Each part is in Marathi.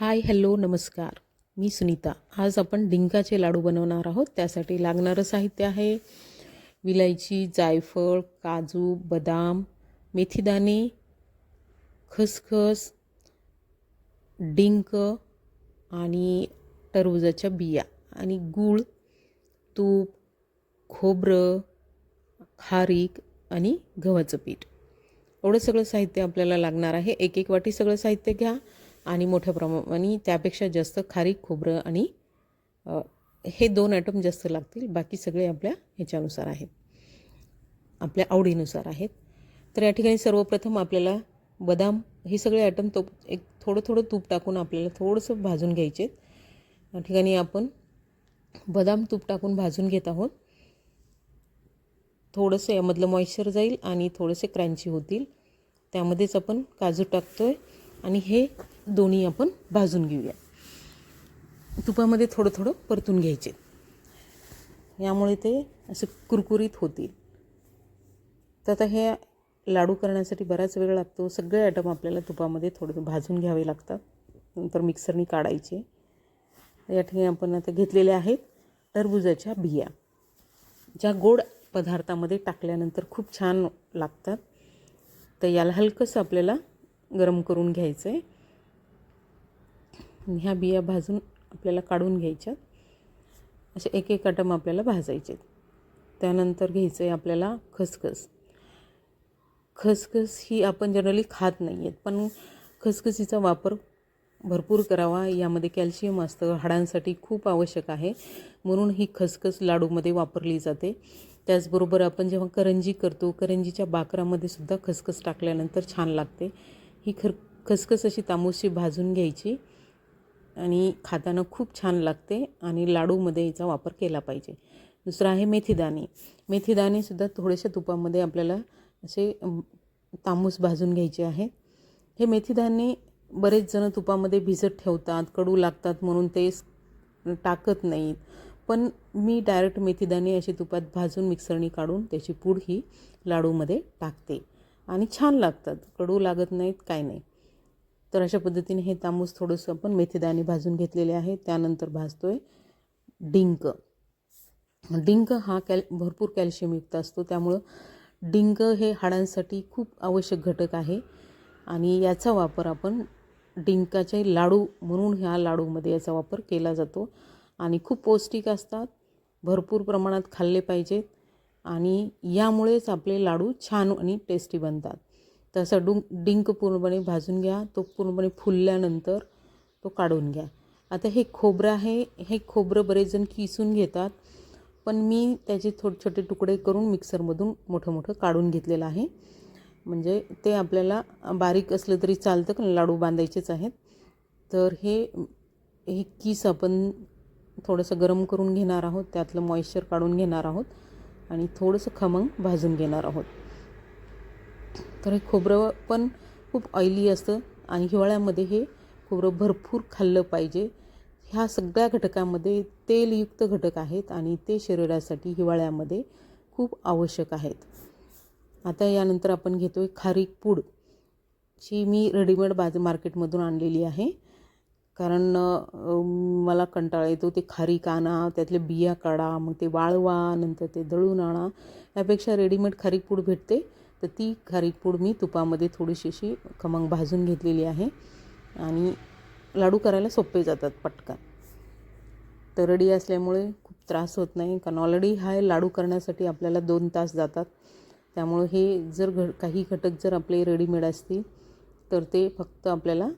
हाय हॅलो नमस्कार. मी सुनीता. आज आपण डिंकाचे लाडू बनवणार आहोत. त्यासाठी लागणारं साहित्य आहे विलायची जायफळ काजू बदाम मेथीदाणे खसखस डिंक आणि टरबुजाच्या बिया आणि गूळ तूप खोबरं खारीक आणि गव्हाचं पीठ. एवढं सगळं साहित्य आपल्याला लागणार आहे. एक एक वाटी सगळं साहित्य घ्या. आणि मोठ्या प्रमाणाने त्यापेक्षा जास्त खारीक खोबरं आणि हे दोन आयटम जास्त लागतील. बाकी सगळे आपल्या ह्याच्यानुसार आहेत. आपल्या आवडीनुसार आहेत. तर या ठिकाणी सर्वप्रथम आपल्याला बदाम हे सगळे आयटम तो एक थोडं थोडं तूप टाकून आपल्याला थोडंसं भाजून घ्यायचे आहेत. या ठिकाणी आपण बदाम तूप टाकून भाजून घेत आहोत. थोडंसं यामधलं मॉइश्चर जाईल आणि थोडेसे क्रँची होतील. त्यामध्येच आपण काजू टाकतो आहे आणि हे दोन्ही आपण भाजून घेऊया. तुपामध्ये थोडं थोडं परतून घ्यायचे. यामुळे ते असे कुरकुरीत होतील. तर आता हे लाडू करण्यासाठी बराच वेळ लागतो. सगळे आयटम आपल्याला तुपामध्ये थोडं भाजून घ्यावे लागतात. नंतर मिक्सरनी काढायचे. या ठिकाणी आपण आता घेतलेले आहेत टरबुजाच्या बिया. ज्या गोड पदार्थामध्ये टाकल्यानंतर खूप छान लागतात. तर याला हलकंसं आपल्याला गरम करून घ्यायचं आहे ह्या बिया भाजून आपल्याला काढून घ्यायच्या. असे एक एक आटम आपल्याला भाजायचे. त्यानंतर घ्यायचं आहे आपल्याला खसखस. खसखस ही आपण जनरली खात नाही आहेत पण खसखसीचा वापर भरपूर करावा. यामध्ये कॅल्शियम असतं हाडांसाठी खूप आवश्यक आहे. म्हणून ही खसखस लाडूमध्ये वापरली जाते. त्याचबरोबर आपण जेव्हा करंजी करतो करंजीच्या बाकरामध्ये सुद्धा खसखस टाकल्यानंतर छान लागते. ही खर खसखस अशी तामूसशी भाजून घ्यायची. आणि खाताना खूप छान लागते आणि लाडूमध्ये याचा वापर केला पाहिजे. दुसरं आहे मेथीदाणे. मेथीदाणेसुद्धा थोडेशा तुपामध्ये आपल्याला असे तांबूस भाजून घ्यायचे आहेत. हे मेथीदाणे बरेच जण तुपामध्ये भिजत ठेवतात कडू लागतात म्हणून ते टाकत नाहीत. पण मी डायरेक्ट मेथीदाणे असे तुपात भाजून मिक्सरनी काढून त्याची पूड ही लाडूमध्ये टाकते. आणि छान लागतात. कडू लागत नाहीत काय नाही. तर अशा पद्धतीने हे तांबूस थोडंसं आपण मेथीदाणे भाजून घेतलेले आहे. त्यानंतर भाजतो आहे डिंक. डिंक हा कॅल भरपूर कॅल्शियमयुक्त असतो. त्यामुळं डिंक हे हाडांसाठी खूप आवश्यक घटक आहे. आणि याचा वापर आपण डिंकाचे लाडू म्हणून ह्या लाडूमध्ये याचा वापर केला जातो. आणि खूप पौष्टिक असतात. भरपूर प्रमाणात खाल्ले पाहिजेत. आणि यामुळेच आपले लाडू छान आणि टेस्टी बनतात. तसं डुंक डिंक पूर्णपणे भाजून घ्या. तो पूर्णपणे फुलल्यानंतर तो काढून घ्या. आता हे खोबरं आहे. हे खोबरं बरेच जण किसून घेतात. पण मी त्याचे थोडे छोटे तुकडे करून मिक्सरमधून मोठं मोठं काढून घेतलेलं आहे. म्हणजे ते आपल्याला बारीक असलं तरी चालतं कारण लाडू बांधायचेच आहेत. तर हे हे किस आपण थोडंसं गरम करून घेणार आहोत. त्यातलं मॉइश्चर काढून घेणार आहोत. आणि थोडंसं खमंग भाजून घेणार आहोत. तर हे खोबरं पण खूप ऑइली असतं आणि हिवाळ्यामध्ये हे खोबरं भरपूर खाल्लं पाहिजे. ह्या सगळ्या घटकामध्ये तेलयुक्त घटक आहेत आणि ते शरीरासाठी हिवाळ्यामध्ये खूप आवश्यक आहेत. आता यानंतर आपण घेतो आहे खारीक पूड जी मी रेडीमेड बाज मार्केटमधून आणलेली आहे. कारण मला कंटाळा येतो ते खारीक आणा त्यातले बिया काढा मग ते वाळवा नंतर ते दळून आणा. यापेक्षा रेडीमेड खारीक पूड भेटते. तर ती खारीपूड मी तुपामध्ये थोडीशी अशी खमंग भाजून घेतलेली आहे. आणि लाडू करायला सोपे जातात पटकन. तरडी असल्यामुळे खूप त्रास होत नाही कारण ऑलरेडी हा लाडू करण्यासाठी आपल्याला दोन तास जातात. त्यामुळे हे जर घ काही घटक जर आपले रेडीमेड असतील तर ते फक्त आपल्याला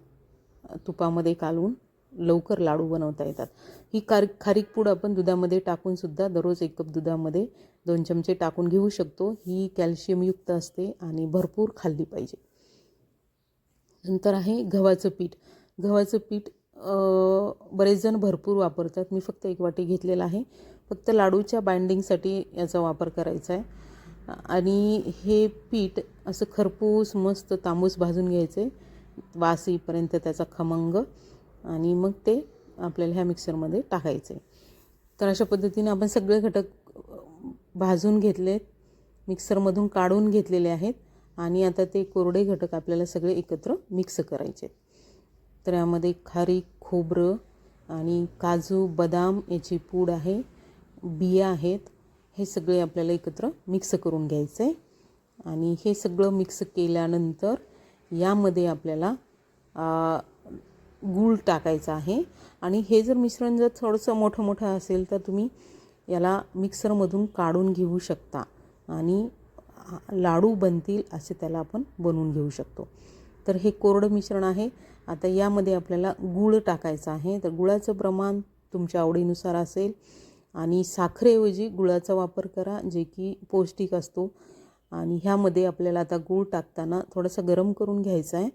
तुपामध्ये कालवून लवकर लाडू बनवता येतात. ही कार खारीक पूड आपण दुधामध्ये टाकूनसुद्धा दररोज एक कप दुधामध्ये दोन चमचे टाकून घेऊ शकतो. ही कॅल्शियमयुक्त असते आणि भरपूर खाल्ली पाहिजे. नंतर आहे गव्हाचं पीठ. गव्हाचं पीठ बरेचजण बरेच जण भरपूर वापरतात. मी फक्त एक वाटी घेतलेला आहे. फक्त लाडूच्या बाइंडिंगसाठी याचा वापर करायचा आहे. आणि हे पीठ असं खरपूस मस्त तांबूस भाजून घ्यायचं. आहे वास येईपर्यंत त्याचा खमंग. आणि मग ते आपल्याला ह्या मिक्सरमध्ये टाकायचे. तर अशा पद्धतीने आपण सगळे घटक भाजून घेतलेत मिक्सरमधून काढून घेतलेले आहेत आणि आता ते कोरडे घटक आपल्याला सगळे एकत्र मिक्स करायचे आहेत. तर यामध्ये खारीक खोबरं आणि काजू बदाम याची पूड आहे बिया आहेत हे सगळे आपल्याला एकत्र मिक्स करून घ्यायचं आहे. आणि हे सगळं मिक्स केल्यानंतर यामध्ये आपल्याला गूळ टाकायचा आहे. आणि हे जर मिश्रण जर थोडंसं मोठं मोठं असेल तर तुम्ही याला मिक्सरमधून काढून घेऊ शकता. आणि लाडू बनतील असे त्याला आपण बनवून घेऊ शकतो. तर हे कोरडं मिश्रण आहे. आता यामध्ये आपल्याला गूळ टाकायचं आहे. तर गुळाचं प्रमाण तुमच्या आवडीनुसार असेल. आणि साखरेऐवजी गुळाचा वापर करा जे की पौष्टिक असतो. आणि ह्यामध्ये आपल्याला आता गूळ टाकताना थोडंसं गरम करून घ्यायचं आहे.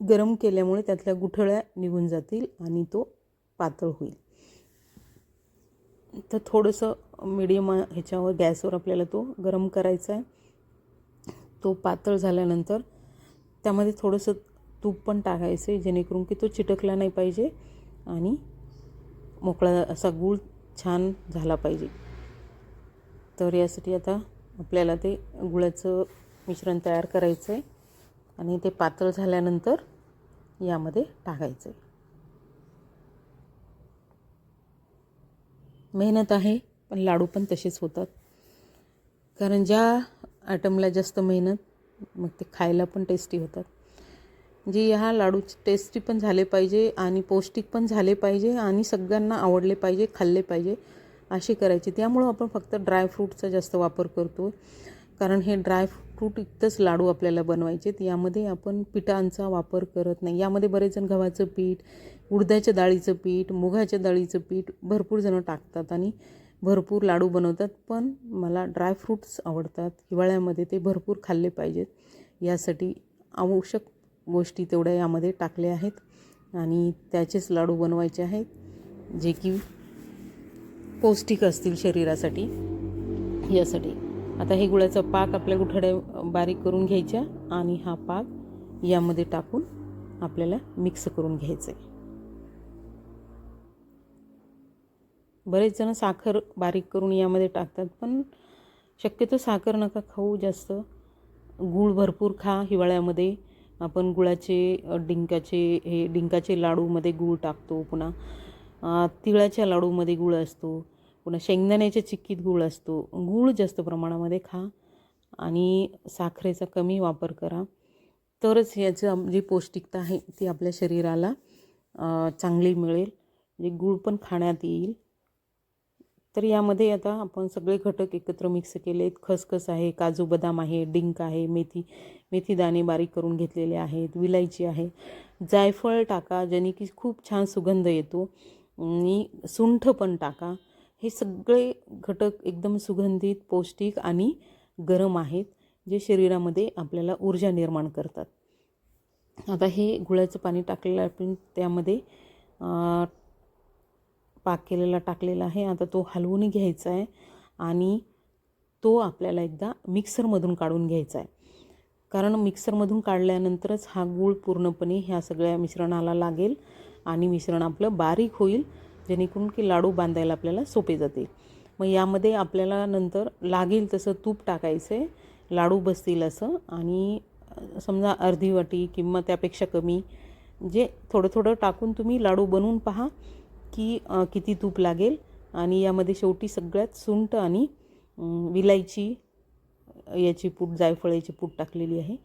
गरम केल्यामुळे त्यातल्या गुठळ्या निघून जातील आणि तो पातळ होईल. तर थोडंसं मीडियम ह्याच्यावर गॅसवर आपल्याला तो गरम करायचा आहे. तो पातळ झाल्यानंतर त्यामध्ये थोडंसं तूप पण टाकायचं आहे जेणेकरून की तो चिटकला नाही पाहिजे आणि मोकळा असा गूळ छान झाला पाहिजे. तर यासाठी आता आपल्याला ते गुळाचं मिश्रण तयार करायचं आहे. आणि ते पातळ झाल्यानंतर यामध्ये टाकायचं. मेहनत आहे पण लाडू पण तसेच होतात. कारण ज्या आयटमला जास्त मेहनत मग ते खायला पण टेस्टी होतात. जे ह्या लाडूचे टेस्टी पण झाले पाहिजे आणि पौष्टिक पण झाले पाहिजे आणि सगळ्यांना आवडले पाहिजे खाल्ले पाहिजे असे करायचे. त्यामुळं आपण फक्त ड्रायफ्रूटचा जास्त वापर करतो कारण हे ड्रायफ्रूट इतकंच लाडू आपल्याला बनवायचे यामध्ये आपण पिठांचा वापर करत नाही. यामध्ये बरेच जण गव्हाचं पीठ उडद्याच्या डाळीचं पीठ मुगाच्या डाळीचं पीठ भरपूर जणं टाकतात आणि भरपूर लाडू बनवतात. पण मला ड्रायफ्रूट्स आवडतात. हिवाळ्यामध्ये ते भरपूर खाल्ले पाहिजेत. यासाठी आवश्यक गोष्टी तेवढ्या यामध्ये टाकल्या आहेत आणि त्याचेच लाडू बनवायचे आहेत जे की पौष्टिक असतील शरीरासाठी. यासाठी आता हे गुळाचा पाक आपल्या गुठड्या बारीक करून घ्यायच्या आणि हा पाक यामध्ये टाकून आपल्याला मिक्स करून घ्यायचं आहे बरेच जण साखर बारीक करून यामध्ये टाकतात पण शक्यतो साखर नका खाऊ जास्त. गूळ भरपूर खा हिवाळ्यामध्ये. आपण गुळाचे डिंकाचे हे डिंकाचे लाडूमध्ये गूळ टाकतो पुन्हा. तिळाच्या लाडूमध्ये गूळ असतो. पुन्हा शेंगदाण्याच्या चिक्कीत गूळ असतो. गूळ जास्त प्रमाणामध्ये खा आणि साखरेचा कमी वापर करा. तरच याचं जी पौष्टिकता आहे ती आपल्या शरीराला चांगली मिळेल. म्हणजे गूळ पण खाण्यात येईल. तर यामध्ये आता आपण सगळे घटक एकत्र मिक्स केले आहेत खसखस आहे काजू बदाम आहे डिंक आहे मेथी मेथी दाणे बारीक करून घेतलेले आहेत विलायची आहे. जायफळ टाका ज्याने की खूप छान सुगंध येतो. आणि सुंठ पण टाका. हे सगळे घटक एकदम सुगंधित पौष्टिक आणि गरम आहेत जे शरीरामध्ये आपल्याला ऊर्जा निर्माण करतात. आता हे गुळाचं पाणी टाकलेलं आपण त्यामध्ये पाक केलेला टाकलेला आहे. आता तो हलवून घ्यायचा आहे आणि तो आपल्याला एकदा मिक्सरमधून काढून घ्यायचा आहे. कारण मिक्सरमधून काढल्यानंतरच हा गूळ पूर्णपणे ह्या सगळ्या मिश्रणाला लागेल आणि मिश्रण आपलं बारीक होईल जेणेकरून की लाडू बांधायला आपल्याला सोपे जातील. मग यामध्ये आपल्याला नंतर लागेल तसं तूप टाकायचं आहे लाडू बसतील असं आणि समजा अर्धी वाटी किंवा त्यापेक्षा कमी जे थोडं थोडं टाकून तुम्ही लाडू बनवून पहा की किती तूप लागेल आणि यामध्ये शेवटी सगळ्यात सुंट आणि विलायची याची पूट जायफळाची पूट टाकलेली आहे.